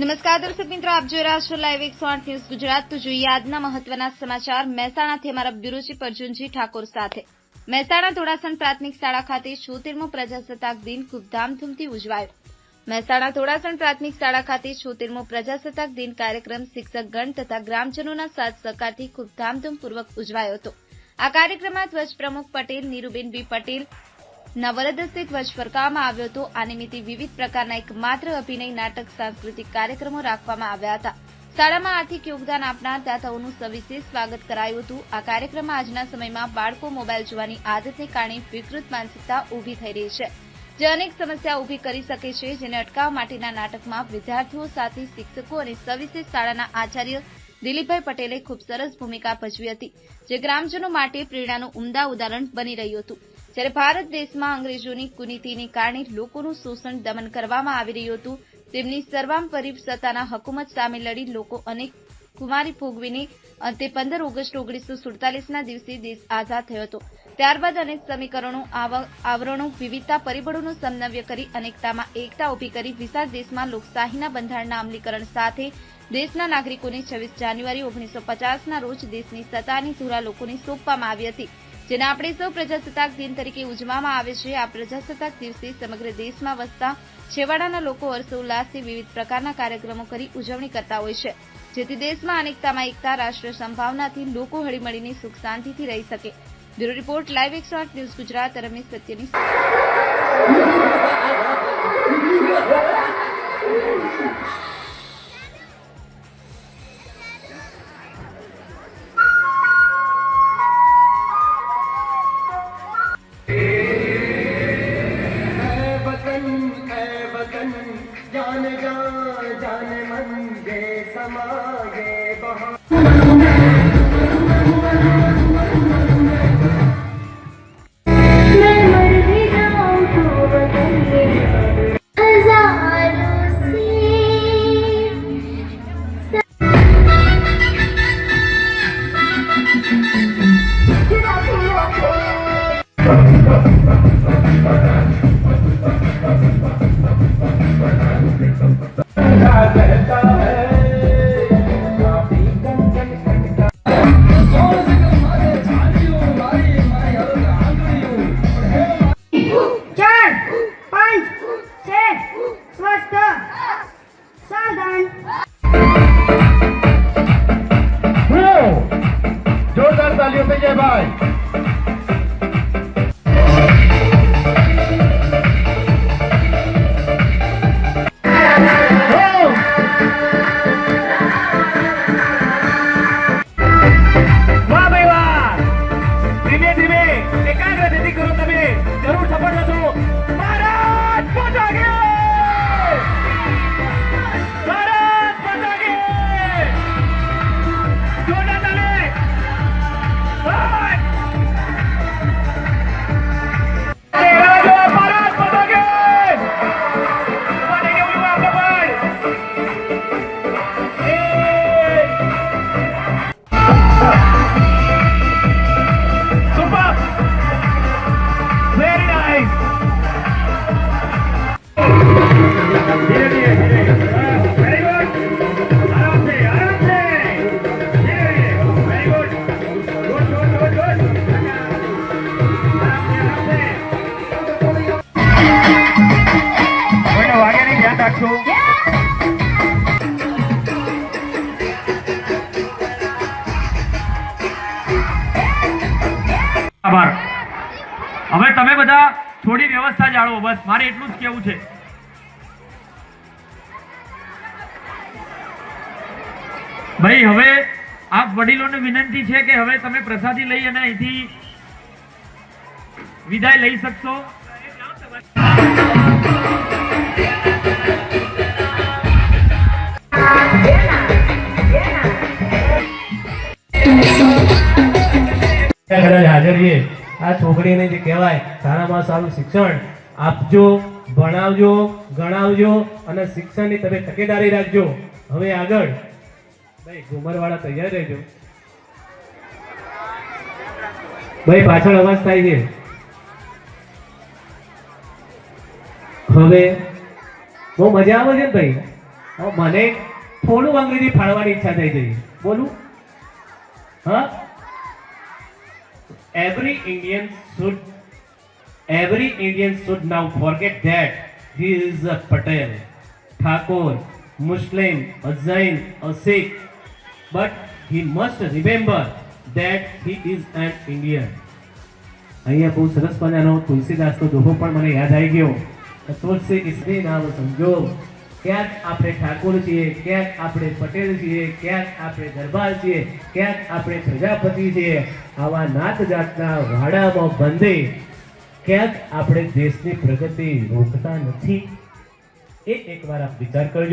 નમસ્કાર દર્શક મિત્રો, આપ જોઈ રહ્યા છો લાઈવ એકસો આઠ ન્યૂઝ ગુજરાત. તો જોઈએ આજના મહત્વના સમાચાર. મહેસાણાથી અમારા બ્યુરો ચીફ અર્જુનજી ઠાકોર સાથે. મહેસાણા ધોળાસણ પ્રાથમિક શાળા ખાતે છોતેરમો પ્રજાસત્તાક દિન ખૂબ ધામધૂમથી ઉજવાયો. મહેસાણા ધોળાસણ પ્રાથમિક શાળા ખાતે છોતેરમો પ્રજાસત્તાક દિન કાર્યક્રમ શિક્ષકગણ તથા ગ્રામજનોના સાથ સહકારથી ખૂબ ધામધૂમપૂર્વક ઉજવાયો હતો. આ કાર્યક્રમમાં ધ્વજ પ્રમુખ પટેલ, નીરુબેન બી પટેલ ના સ્થિત વચફરકામાં આવ્યો હતો. આ નિમિત્તે વિવિધ પ્રકારના એક માત્ર અભિનય નાટક, સાંસ્કૃતિક કાર્યક્રમો રાખવામાં આવ્યા હતા. શાળામાં આર્થિક યોગદાન આપનાર દાતાઓનું સવિશેષ સ્વાગત કરાયું હતું. આ કાર્યક્રમમાં આજના સમયમાં બાળકો મોબાઈલ જોવાની આદતને કારણે વિકૃત માનસિકતા ઊભી થઈ રહી છે. જે અનેક સમસ્યા ઊભી કરી શકે છે, જેને અટકાવવા માટેના નાટકમાં વિદ્યાર્થીઓ સાથે શિક્ષકો અને સવિશેષ શાળાના આચાર્ય દિલીપભાઈ પટેલે ખૂબ સરસ ભૂમિકા ભજવી હતી, જે ગ્રામજનો માટે પ્રેરણાનું ઉમદા ઉદાહરણ બની રહ્યું હતું. જ્યારે ભારત દેશમાં અંગ્રેજોની કુનીતિને કારણે લોકોનું શોષણ દમન કરવામાં આવી રહ્યું હતું, તેમની સર્વાંપરી સત્તાના હકુમત સામે લડી લોકો અનેક કુમારી ભોગવીને અંતે પંદર ઓગસ્ટ ઓગણીસો સુડતાલીસના દિવસે દેશ આઝાદ થયો હતો. ત્યારબાદ અનેક સમીકરણો, આવ- આવરણો, વિવિધતા પરિબળોનો સમન્વય કરી અનેકતામાં એકતા ઊભી કરી વિશાળ દેશમાં લોકશાહીના બંધારણના અમલીકરણ સાથે દેશના નાગરિકોને છવ્વીસ જાન્યુઆરી ઓગણીસો પચાસના રોજ દેશની સત્તાની ધુરા લોકોને સોંપવામાં આવી હતી. જેને આપણે સૌ પ્રજાસત્તાક દિન તરીકે ઉજવવામાં આવે છે. આ પ્રજાસત્તાક દિવસે સમગ્ર દેશમાં વસતા છેવાડાના લોકો હર્ષોલ્લાસથી વિવિધ પ્રકારના કાર્યક્રમો કરી ઉજવણી કરતા હોય છે. જેથી દેશમાં અનેકતામાં એકતા, રાષ્ટ્ર સંભાવનાથી લોકો હળીમળીને સુખ શાંતિથી રહી શકે. બ્યુરો રિપોર્ટ, લાઈવ એકસો ન્યૂઝ ગુજરાત, રમેશ સત્યની છે સ્વસ્થ સાવધાન જોરદાર તાલીઓ થઈ જાય ભાઈ Very nice. આભાર. હવે તમે બધા થોડી વ્યવસ્થા જાળવો, બસ. મારે એટલું જ કેવું છે. ભાઈ, હવે આપ વડીલોને વિનંતી છે કે હવે તમે પ્રસાદી લઈ અને અહીંથી વિદાય લઈ શકશો. છીએ આ છોકરીને જે કહેવાય, સારામાં સારું શિક્ષણ આપજો, ભણાવજો, ગણાવજો અને શિક્ષણની તમે તકેદારી રાખજો. હવે આગળ. ભાઈ, ઘુમરવાળા તૈયાર રહેજો. ભાઈ, પાછળ અવાજ થાય છે. હવે બહુ મજા આવે છે ને ભાઈ? મને થોડું અંગ્રેજી ફાળવાની ઈચ્છા થઈ ગઈ. બોલું? હા? Every Indian should every Indian should now forget that he is a Patel, Thakur, Muslim, a Jain, a Sikh, but he must remember that he is an Indian. અહીંયા બહુ સરસ મજાનો તુલસીદાસનો દોહો પણ મને યાદ આવી ગયો તુલસી કિસને નામ સમજો ક્યાંક આપણે ઠાકોર છીએ, ક્યાંક આપણે પટેલ છીએ, ક્યાંક આપણે દરબાર છીએ, ક્યાંક આપણે પ્રજાપતિ છીએ, આવા નાત જાતના વાડામાં બંધે ક્યાંક આપણે દેશની પ્રગતિ રોકતા નથી. એ એકવાર આપ વિચાર કરજો.